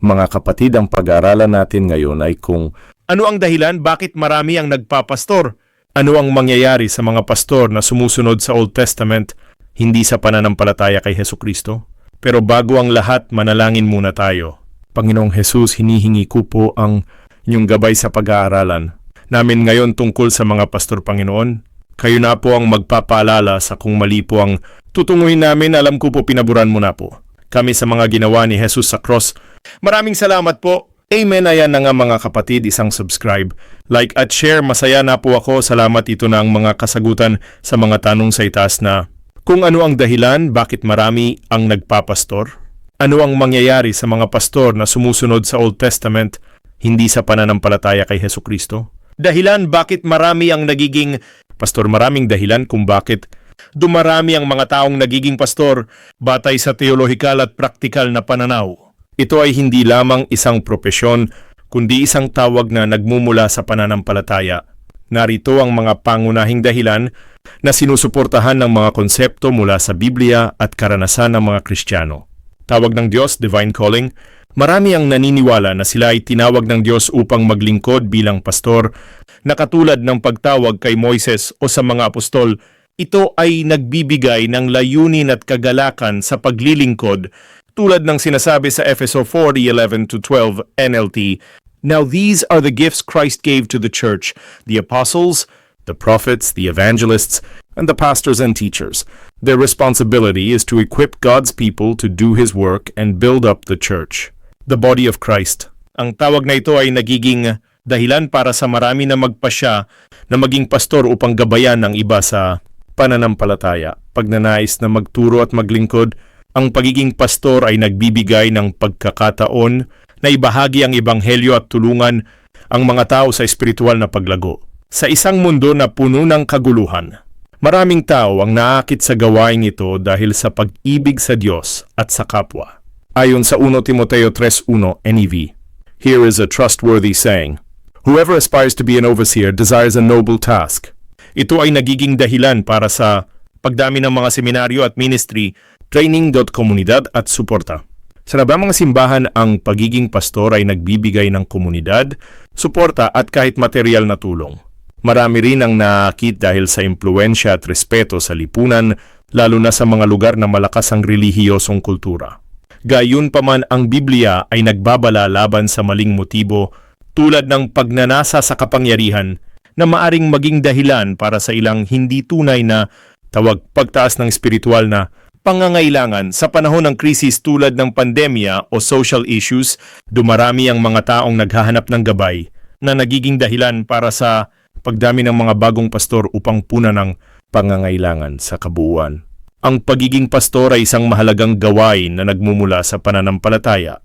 Mga kapatid, ang pag-aaralan natin ngayon ay kung Ano ang dahilan bakit marami ang nagpapastor? Ano ang mangyayari sa mga pastor na sumusunod sa Old Testament, hindi sa pananampalataya kay Heso Kristo? Pero bago ang lahat, manalangin muna tayo. Panginoong Jesus, hinihingi ko po ang inyong gabay sa pag-aaralan namin ngayon tungkol sa mga pastor Panginoon. Kayo na po ang magpapaalala sa kung mali po ang tutunguhin namin. Alam ko po pinaburan mo na po. Kami sa mga ginawa ni Jesus sa cross. Maraming salamat po. Amen. Ayan na nga mga kapatid, isang subscribe, like at share. Masaya na po ako. Salamat ito na ang mga kasagutan sa mga tanong sa itaas na kung ano ang dahilan bakit marami ang nagpapastor. Ano ang mangyayari sa mga pastor na sumusunod sa Old Testament, hindi sa pananampalataya kay Heso Kristo? Dahilan bakit marami ang nagiging pastor, maraming dahilan kung bakit dumarami ang mga taong nagiging pastor batay sa teolohikal at praktikal na pananaw. Ito ay hindi lamang isang propesyon, kundi isang tawag na nagmumula sa pananampalataya. Narito ang mga pangunahing dahilan na sinusuportahan ng mga konsepto mula sa Biblia at karanasan ng mga Kristiyano. Tawag ng Diyos, Divine Calling, marami ang naniniwala na sila ay tinawag ng Diyos upang maglingkod bilang pastor na katulad ng pagtawag kay Moises o sa mga apostol, ito ay nagbibigay ng layunin at kagalakan sa paglilingkod tulad ng sinasabi sa Efeso 4:11-12 NLT. Now these are the gifts Christ gave to the church, the apostles, the prophets, the evangelists, and the pastors and teachers. Their responsibility is to equip God's people to do His work and build up the church, the body of Christ. Ang tawag na ito ay nagiging dahilan para sa marami na magpasya na maging pastor upang gabayan ng iba sa pananampalataya. Pagnanais na magturo at maglingkod, ang pagiging pastor ay nagbibigay ng pagkakataon na ibahagi ang ebanghelyo at tulungan ang mga tao sa espiritual na paglago. Sa isang mundo na puno ng kaguluhan, maraming tao ang naakit sa gawaing ito dahil sa pag-ibig sa Diyos at sa kapwa. Ayon sa 1 Timoteo 3.1 NEV, here is a trustworthy saying, Whoever aspires to be an overseer desires a noble task. Ito ay nagiging dahilan para sa pagdami ng mga seminaryo at ministry, training.komunidad at suporta. Sa nabang mga simbahan, ang pagiging pastor ay nagbibigay ng komunidad, suporta at kahit material na tulong. Marami rin ang naakit dahil sa impluensya at respeto sa lipunan, lalo na sa mga lugar na malakas ang relihiyosong kultura. Gayun pa man ang Biblia ay nagbabala laban sa maling motibo tulad ng pagnanasa sa kapangyarihan na maaring maging dahilan para sa ilang hindi tunay na tawag pagtaas ng espiritual na pangangailangan sa panahon ng krisis tulad ng pandemya o social issues, dumarami ang mga taong naghahanap ng gabay na nagiging dahilan para sa pagdami ng mga bagong pastor upang puna ng pangangailangan sa kabuuan. Ang pagiging pastor ay isang mahalagang gawain na nagmumula sa pananampalataya.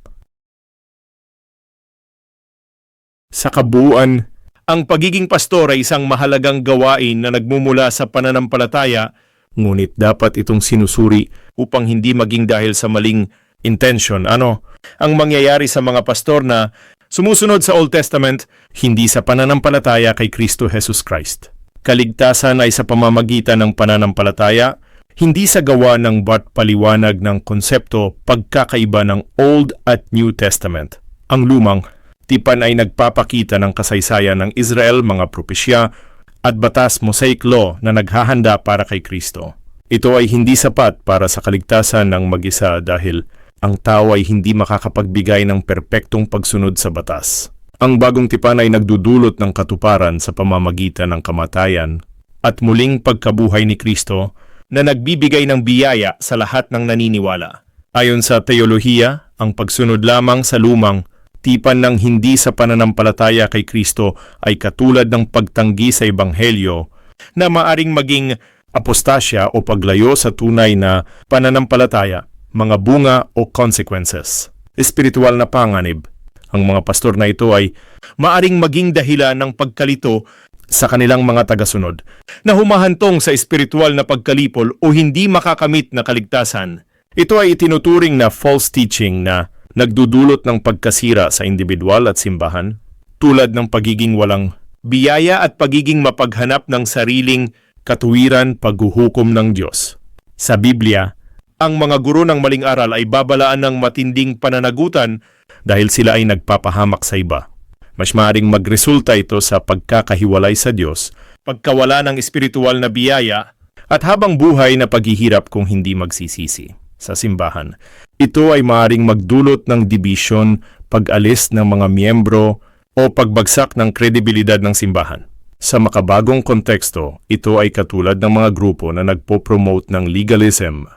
Sa kabuuan, ang pagiging pastor ay isang mahalagang gawain na nagmumula sa pananampalataya, ngunit dapat itong sinusuri upang hindi maging dahil sa maling intention. Ano? Ang mangyayari sa mga pastor na sumusunod sa Old Testament, hindi sa pananampalataya kay Kristo Jesus Christ. Kaligtasan ay sa pamamagitan ng pananampalataya, hindi sa gawa ng bat paliwanag ng konsepto pagkakaiba ng Old at New Testament. Ang lumang tipan ay nagpapakita ng kasaysayan ng Israel, mga propesya, at batas Mosaic Law na naghahanda para kay Kristo. Ito ay hindi sapat para sa kaligtasan ng mag-isa dahil ang tao ay hindi makakapagbigay ng perpektong pagsunod sa batas. Ang bagong tipan ay nagdudulot ng katuparan sa pamamagitan ng kamatayan at muling pagkabuhay ni Kristo na nagbibigay ng biyaya sa lahat ng naniniwala. Ayon sa teolohiya, ang pagsunod lamang sa lumang tipan ng hindi sa pananampalataya kay Kristo ay katulad ng pagtanggi sa Ebanghelyo na maaring maging apostasya o paglayo sa tunay na pananampalataya, mga bunga o consequences. Espiritual na panganib. Ang mga pastor na ito ay maaring maging dahilan ng pagkalito sa kanilang mga tagasunod na humahantong sa espiritual na pagkalipol o hindi makakamit na kaligtasan. Ito ay itinuturing na false teaching na nagdudulot ng pagkasira sa individual at simbahan, tulad ng pagiging walang biyaya at pagiging mapaghanap ng sariling katuwiran paghuhukom ng Diyos. Sa Biblia, ang mga guro ng maling aral ay babalaan ng matinding pananagutan dahil sila ay nagpapahamak sa iba. Mas maaring magresulta ito sa pagkakahiwalay sa Diyos, pagkawala ng espiritual na biyaya, at habang buhay na paghihirap kung hindi magsisisi sa simbahan. Ito ay maaring magdulot ng dibisyon, pag-alis ng mga miyembro, o pagbagsak ng kredibilidad ng simbahan. Sa makabagong konteksto, ito ay katulad ng mga grupo na nagpo-promote ng legalism,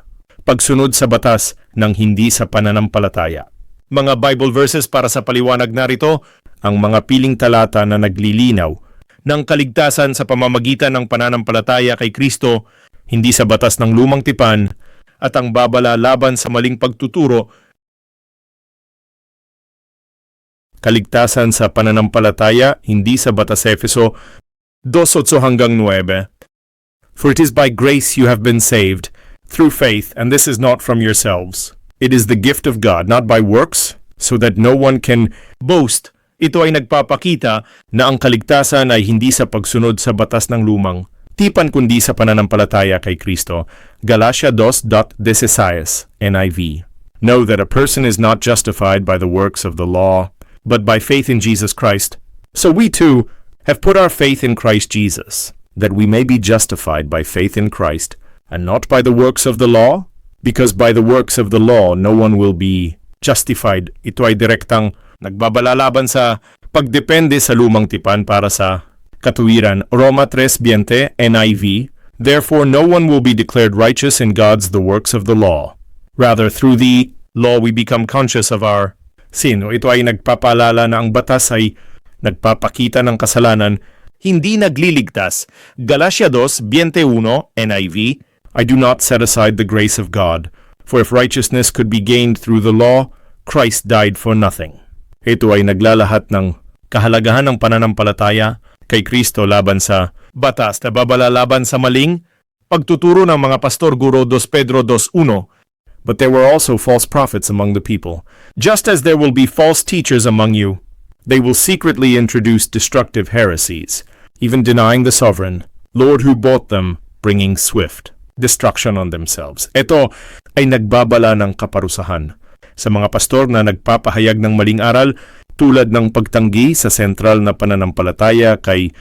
pagsunod sa batas ng hindi sa pananampalataya. Mga Bible verses para sa paliwanag narito, ang mga piling talata na naglilinaw ng kaligtasan sa pamamagitan ng pananampalataya kay Kristo, hindi sa batas ng lumang tipan, at ang babala laban sa maling pagtuturo kaligtasan sa pananampalataya, hindi sa Batas Efeso 2.8 hanggang 9. For it is by grace you have been saved, through faith, and this is not from yourselves. It is the gift of God, not by works, so that no one can boast. Ito ay nagpapakita na ang kaligtasan ay hindi sa pagsunod sa batas ng lumang, tipan kundi sa pananampalataya kay Kristo. Galatia 2.16 NIV Know that a person is not justified by the works of the law, but by faith in Jesus Christ. So we too have put our faith in Christ Jesus, that we may be justified by faith in Christ, and not by the works of the law, because by the works of the law no one will be justified. Ito ay direktang nagbabalalaban sa pagdepende sa lumang tipan para sa katuwiran. Roma 3.20 NIV Therefore no one will be declared righteous in God's the works of the law. Rather, through the law we become conscious of our sin. Ito ay nagpapaalala na ang batas ay nagpapakita ng kasalanan, hindi nagliligtas. Galatia 2.21 NIV I do not set aside the grace of God, for if righteousness could be gained through the law, Christ died for nothing. Ito ay naglalahat ng kahalagahan ng pananampalataya kay Kristo laban sa batas na babalalaban sa maling pagtuturo ng mga pastor guro 2 Pedro 2.1 But there were also false prophets among the people. Just as there will be false teachers among you, they will secretly introduce destructive heresies, even denying the sovereign, Lord who bought them, bringing swift destruction on themselves. Ito ay nagbabala ng kaparusahan sa mga pastor na nagpapahayag ng maling aral tulad ng pagtanggi sa sentral na pananampalataya kay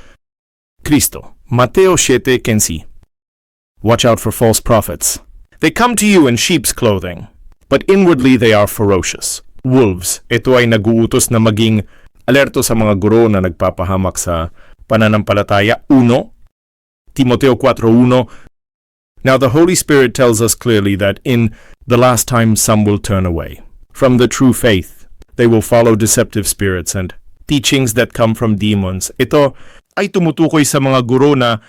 Kristo. Mateo 7.15 Watch out for false prophets. They come to you in sheep's clothing, but inwardly they are ferocious. Wolves, ito ay naguutos na maging alerto sa mga guro na nagpapahamak sa pananampalataya. Uno, Timoteo 4.1 Now the Holy Spirit tells us clearly that in the last time some will turn away from the true faith. They will follow deceptive spirits and teachings that come from demons. Ito ay tumutukoy sa mga guro na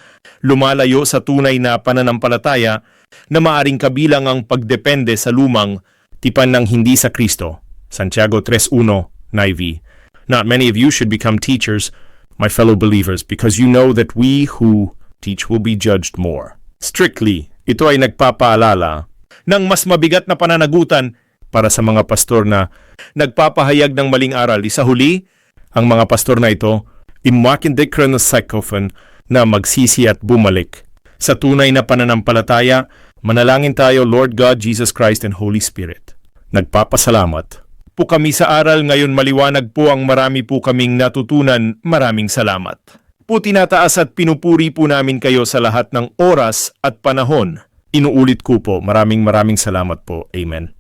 lumalayo sa tunay na pananampalataya na maaring kabilang ang pagdepende sa lumang tipan ng hindi sa Kristo. Santiago 3.1 NIV Not many of you should become teachers, my fellow believers, because you know that we who teach will be judged more. Strictly, ito ay nagpapaalala ng mas mabigat na pananagutan para sa mga pastor na nagpapahayag ng maling aral. Isa huli, ang mga pastor na ito, imakindikran na psychophone na magsisi at bumalik. Sa tunay na pananampalataya, manalangin tayo, Lord God, Jesus Christ, and Holy Spirit. Nagpapasalamat po kami sa aral ngayon maliwanag po ang marami po kaming natutunan. Maraming salamat. Po tinataas at pinupuri po namin kayo sa lahat ng oras at panahon. Inuulit ko po, maraming maraming salamat po. Amen.